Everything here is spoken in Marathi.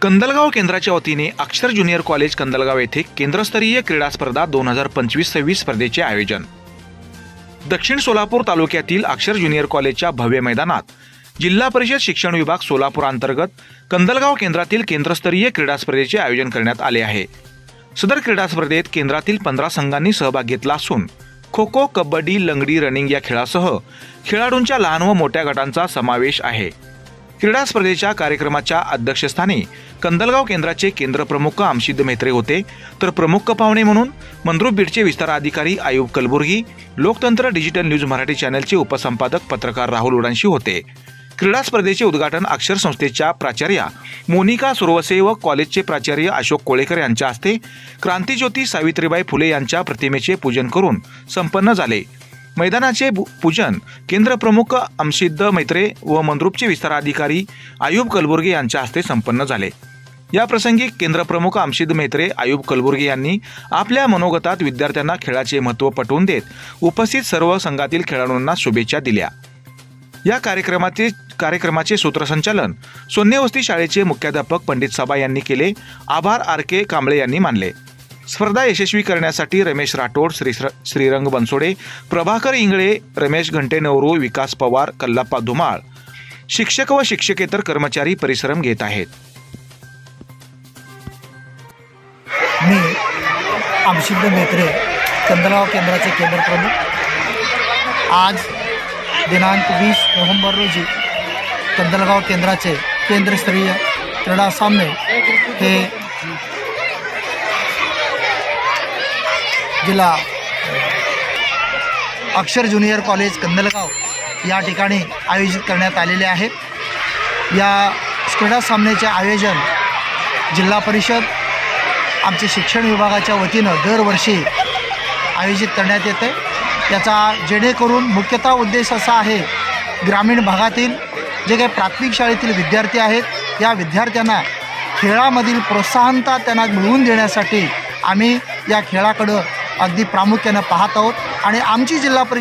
कंदलगाव केंद्राच्या वतीने अक्षर ज्युनियर कॉलेज कंदलगाव येथे केंद्रस्तरीय क्रीडा स्पर्धा दोन हजार पंचवीस सव्वीस स्पर्धेचे आयोजन. दक्षिण सोलापूर तालुक्यातील अक्षर ज्युनियर कॉलेजच्या भव्य मैदानात जिल्हा परिषद शिक्षण विभाग सोलापूर अंतर्गत कंदलगाव केंद्रातील केंद्रस्तरीय क्रीडा स्पर्धेचे आयोजन करण्यात आले आहे. सदर क्रीडा स्पर्धेत केंद्रातील पंधरा संघांनी सहभाग घेतला असून खो खो कबड्डी लंगडी रनिंग या खेळासह खेळाडूंच्या लहान व मोठ्या गटांचा समावेश आहे. क्रीडा स्पर्धेच्या कार्यक्रमाच्या अध्यक्षस्थानी कंदलगाव केंद्राचे केंद्रप्रमुख आमशिद मेत्रे होते. तर प्रमुख पाहुणे म्हणून मंद्रुप बीडचे विस्तार अधिकारी आयुब कलबुर्गी लोकतंत्र डिजिटल न्यूज मराठी चॅनलचे उपसंपादक पत्रकार राहुल उडांशी होते. क्रीडा स्पर्धेचे उद्घाटन अक्षर संस्थेच्या प्राचार्या मोनिका सुरवसे व कॉलेजचे प्राचार्य अशोक कोळेकर यांच्या हस्ते क्रांतीज्योती सावित्रीबाई फुले यांच्या प्रतिमेचे पूजन करून संपन्न झाले. मैदानाचे पूजन केंद्रप्रमुख अमसिद्ध मैत्रे व मंद्रुपचे विस्ताराधिकारी आयुब कलबुर्गे यांच्या हस्ते संपन्न झाले. या प्रसंगी केंद्रप्रमुख आमशिद मैत्रे आयुब कलबुर्गे यांनी आपल्या मनोगतात विद्यार्थ्यांना खेळाचे महत्त्व पटवून देत उपस्थित सर्व संघातील खेळाडूंना शुभेच्छा दिल्या. या कार्यक्रमाचे कार्यक्रमाचे सूत्रसंचालन सोन्यवस्ती शाळेचे मुख्याध्यापक पंडित सभा यांनी केले. आभार आर के कांबळे यांनी मानले. स्पर्धा यशस्वी करण्यासाठी रमेश राठोड श्री श्रीरंग बनसोडे प्रभाकर इंगळे रमेश घंटेनवरू विकास पवार कल्लाप्पा धुमाळ. शिक्षक व शिक्षकेतर कर्मचारी परिश्रम घेत आहेत. मी आमशिद्ध मेत्रे चंद्रगाव केंद्राचे केंद्रप्रमुख. आज दिनांक वीस नोव्हेंबर रोजी कंदलगाव केंद्राचे केंद्रस्तरीय क्रीडा सामने हे जिल्हा अक्षर ज्युनियर कॉलेज कंदलगाव या ठिकाणी आयोजित करण्यात आलेले आहे. या क्रीडा सामन्याचे आयोजन जिल्हा परिषद आमचे शिक्षण विभागाच्या वतीनं दरवर्षी आयोजित करण्यात येते. याचा जेणेकरून मुख्यतः उद्देश असा आहे ग्रामीण भागातील जे काही प्राथमिक शाळेतील विद्यार्थी आहेत या विद्यार्थ्यांना खेळामधील प्रोत्साहनता त्यांना मिळवून देण्यासाठी आम्ही या खेळाकडं अगदी प्रामुख्यानं पाहत आहोत. आणि आमची जिल्हा परिषद